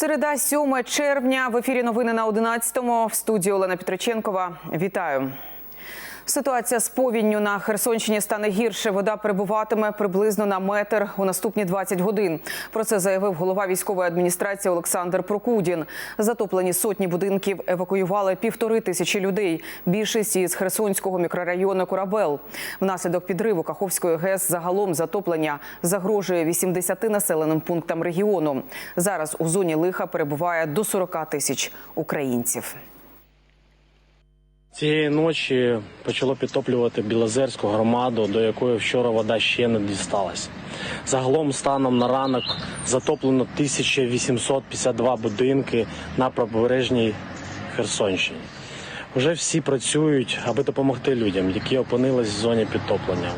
Середа, 7 червня. В ефірі новини на 11-му. В студії Олена Петроченкова. Вітаю. Ситуація з повінню на Херсонщині стане гірше. Вода перебуватиме приблизно на метр у наступні 20 годин. Про це заявив голова військової адміністрації Олександр Прокудін. Затоплені сотні будинків евакуювали півтори тисячі людей. Більшість із Херсонського мікрорайону Корабел. Внаслідок підриву Каховської ГЕС загалом затоплення загрожує 80 населеним пунктам регіону. Зараз у зоні лиха перебуває до 40 тисяч українців. Цієї ночі почало підтоплювати Білозерську громаду, до якої вчора вода ще не дісталась. Загалом станом на ранок затоплено 1852 будинки на правобережній Херсонщині. Вже всі працюють, аби допомогти людям, які опинились в зоні підтоплення.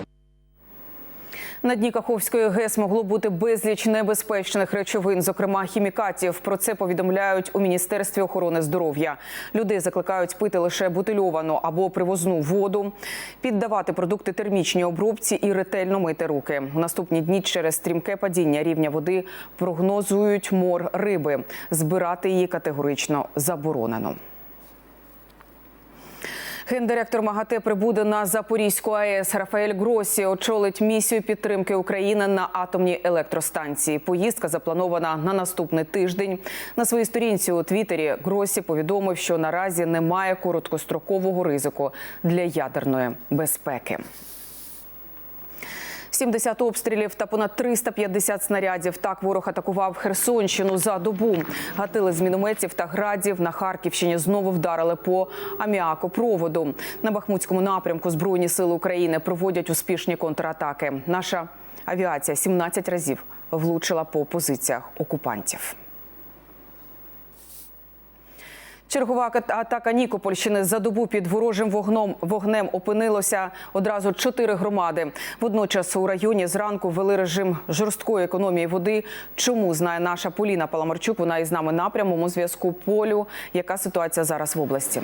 На дні Каховської ГЕС могло бути безліч небезпечних речовин, зокрема хімікатів. Про це повідомляють у міністерстві охорони здоров'я. Людей закликають пити лише бутильовану або привозну воду, піддавати продукти термічній обробці і ретельно мити руки. У наступні дні через стрімке падіння рівня води прогнозують мор риби. Збирати її категорично заборонено. Гендиректор МАГАТЕ прибуде на Запорізьку АЕС. Рафаель Гросі очолить місію підтримки України на атомній електростанції. Поїздка запланована на наступний тиждень. На своїй сторінці у Твіттері Гросі повідомив, що наразі немає короткострокового ризику для ядерної безпеки. 70 обстрілів та понад 350 снарядів. Так ворог атакував Херсонщину за добу. Гатили з мінометів та градів на Харківщині знову вдарили по аміакопроводу. На Бахмутському напрямку Збройні сили України проводять успішні контратаки. Наша авіація 17 разів влучила по позиціях окупантів. Чергова атака Нікопольщини за добу під ворожим вогном вогнем опинилося одразу чотири громади. Водночас у районі зранку ввели режим жорсткої економії води. Чому знає наша Поліна Паламарчук? Вона із нами на прямому зв'язку полю. Яка ситуація зараз в області?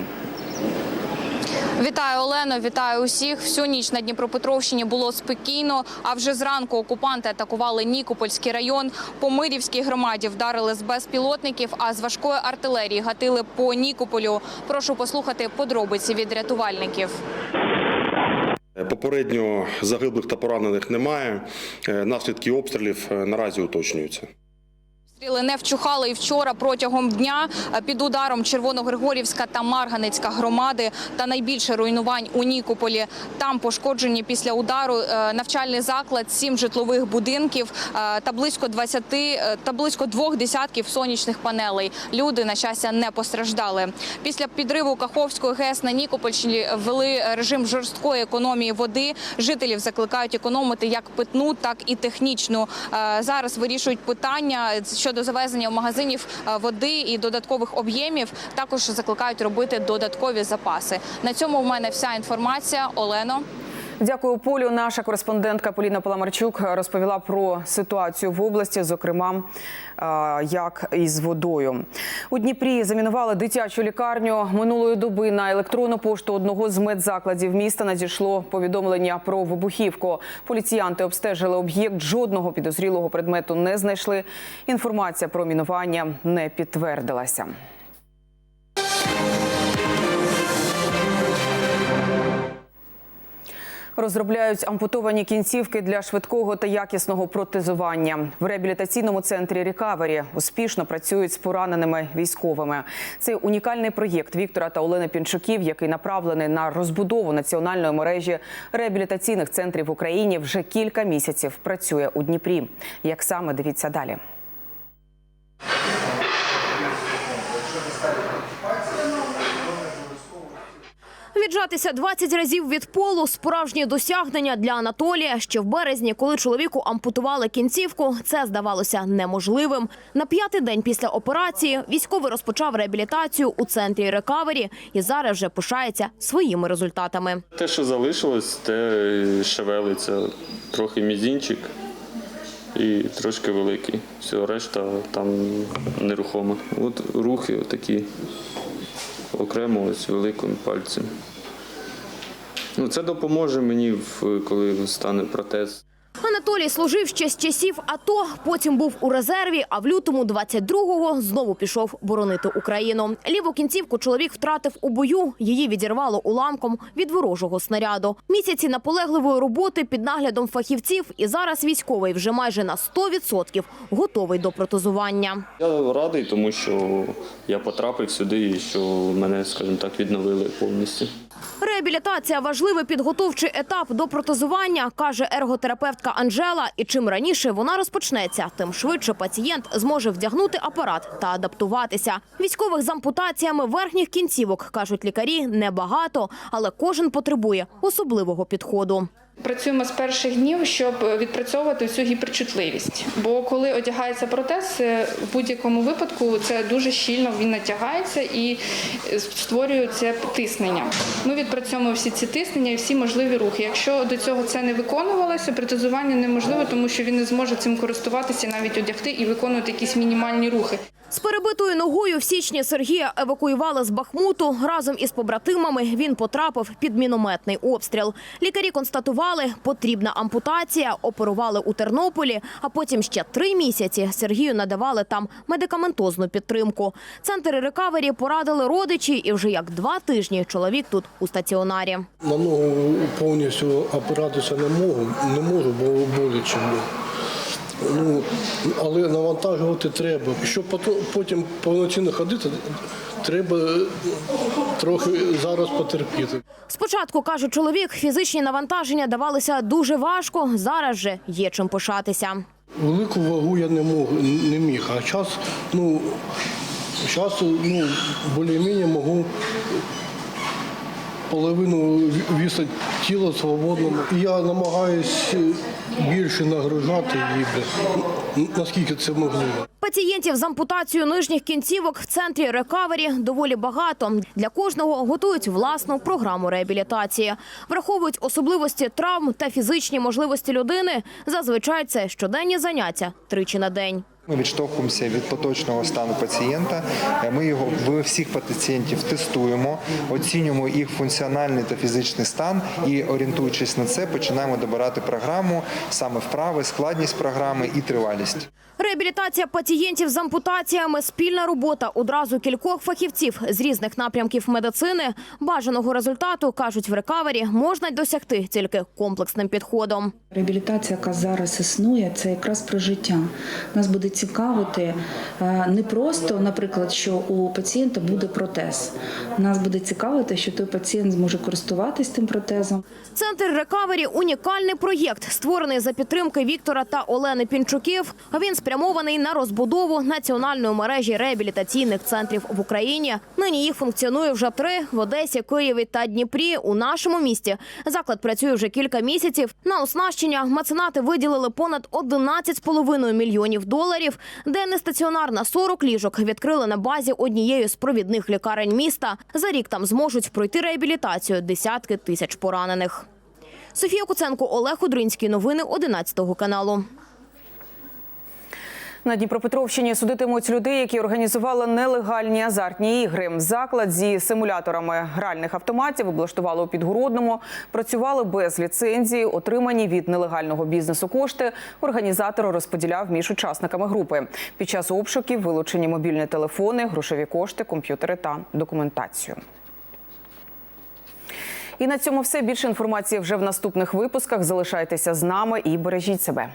Вітаю Олено, вітаю усіх. Всю ніч на Дніпропетровщині було спокійно. А вже зранку окупанти атакували Нікопольський район. По Мирівській громаді вдарили з безпілотників, а з важкої артилерії гатили по Нікополю. Прошу послухати подробиці від рятувальників. Попередньо загиблих та поранених немає. Е, Наслідки обстрілів е, наразі уточнюються. Стріли не вчухали і вчора протягом дня е, під ударом Червоногригорівська та Марганецька громади та найбільше руйнувань у Нікополі. Там пошкоджені після удару е, навчальний заклад, сім житлових будинків е, та близько 20, е, та близько двох десятків сонячних панелей. Люди на щастя не постраждали. Після підриву Каховської ГЕС на Нікопольщині ввели режим жорсткої економії води. Жителів закликають економити як питну, так і технічну. Зараз вирішують питання щодо завезення в магазинів е, води і додаткових об'ємів. Також закликають робити додаткові запаси. На цьому в мене вся інформація. Олено. Дякую, Полю. Наша кореспондентка Поліна Паламарчук розповіла про ситуацію в області, зокрема, як із водою. У Дніпрі замінували дитячу лікарню. Минулої доби на електронну пошту одного з медзакладів міста надійшло повідомлення про вибухівку. Поліціянти обстежили об'єкт. Жодного підозрілого предмету не знайшли. Інформація про мінування не підтвердилася. Розробляють ампутовані кінцівки для швидкого та якісного протезування. В реабілітаційному центрі Рікавері успішно працюють з пораненими військовими. Це унікальний проєкт Віктора та Олени Пінчуків, який направлений на розбудову національної мережі реабілітаційних центрів в Україні. Вже кілька місяців працює у Дніпрі. Як саме дивіться далі? Віджатися 20 разів від полу справжнє досягнення для Анатолія. Ще в березні, коли чоловіку ампутували кінцівку, це здавалося неможливим. На п'ятий день після операції військовий розпочав реабілітацію у центрі рекавері і зараз вже пишається своїми результатами. Те, що залишилось, те шевелиться трохи мізінчик і трошки великий. Все, решта там нерухома. От рухи такі окремо ось великим пальцем. Ну, це допоможе мені, в- коли стане протез. Анатолій служив ще з часів АТО, потім був у резерві, а в лютому 22-го знову пішов боронити Україну. Ліву кінцівку чоловік втратив у бою. Її відірвало уламком від ворожого снаряду. Місяці наполегливої роботи під наглядом фахівців, і зараз військовий вже майже на 100% готовий до протезування. Я радий, тому що я потрапив сюди і що мене, скажімо так, відновили повністю. Реабілітація важливий підготовчий етап до протезування, каже ерготерапевтка Анжела. І чим раніше вона розпочнеться, тим швидше пацієнт зможе вдягнути апарат та адаптуватися. Військових з ампутаціями верхніх кінцівок кажуть лікарі небагато, але кожен потребує особливого підходу. Працюємо з перших днів, щоб відпрацьовувати всю гіперчутливість. Бо коли одягається протез, е, в будь-якому випадку це дуже щільно він натягається і е, створює це тиснення. Ми відпрацьовуємо всі ці тиснення і всі можливі рухи. Якщо до цього це не виконувалося, протезування неможливо, тому що він не зможе цим користуватися, навіть одягти і виконувати якісь мінімальні рухи. З перебитою ногою в січні Сергія евакуювали з Бахмуту. Разом із побратимами він потрапив під мінометний обстріл. Лікарі констатували, потрібна ампутація, оперували у Тернополі, а потім ще три місяці Сергію надавали там медикаментозну підтримку. Центр рекавері порадили родичі, і вже як два тижні чоловік тут у стаціонарі. На ногу повністю опиратися не можу, не можу, бо боляче. було. Ну, але навантажувати треба. Щоб потім повноцінно ходити, треба трохи зараз потерпіти. Спочатку, каже чоловік, фізичні навантаження давалися дуже важко. Зараз же є чим пишатися. Велику вагу я не мог, не міг, а час, ну, зараз ну, більш-менш можу половину ві- віса тіла свободного. Я намагаюся більше нагружати її, наскільки це можливо. Пацієнтів з ампутацією нижніх кінцівок в центрі рекавері доволі багато. Для кожного готують власну програму реабілітації. Враховують особливості травм та фізичні можливості людини. Зазвичай це щоденні заняття тричі на день. Ми відштовхуємося від поточного стану пацієнта. Ми його в всіх пацієнтів тестуємо, оцінюємо їх функціональний та фізичний стан і, орієнтуючись на це, починаємо добирати програму, саме вправи, складність програми і тривалість. Реабілітація пацієнтів з ампутаціями спільна робота одразу кількох фахівців з різних напрямків медицини. Бажаного результату кажуть в рекавері можна досягти тільки комплексним підходом. Реабілітація, яка зараз існує, це якраз про життя. Нас буде цікавити е, не просто, наприклад, що у пацієнта буде протез. Нас буде цікавити, що той пацієнт зможе користуватись тим протезом. Центр рекавері унікальний проєкт, створений за підтримки Віктора та Олени Пінчуків. Він спрямований на розбудову національної мережі реабілітаційних центрів в Україні. Нині їх функціонує вже три в Одесі, Києві та Дніпрі. У нашому місті заклад працює вже кілька місяців. На оснащення меценати виділили понад 11,5 мільйонів доларів. Денний стаціонар на 40 ліжок відкрили на базі однієї з провідних лікарень міста. За рік там зможуть пройти реабілітацію десятки тисяч поранених. Софія Куценко, Олег Удринський. Новини 11 каналу. На Дніпропетровщині судитимуть людей, які організували нелегальні азартні ігри. Заклад зі симуляторами гральних автоматів облаштували у Підгородному. Працювали без ліцензії, отримані від нелегального бізнесу кошти. Організатор розподіляв між учасниками групи. Під час обшуків вилучені мобільні телефони, грошові кошти, комп'ютери та документацію. І на цьому все більше інформації вже в наступних випусках. Залишайтеся з нами і бережіть себе.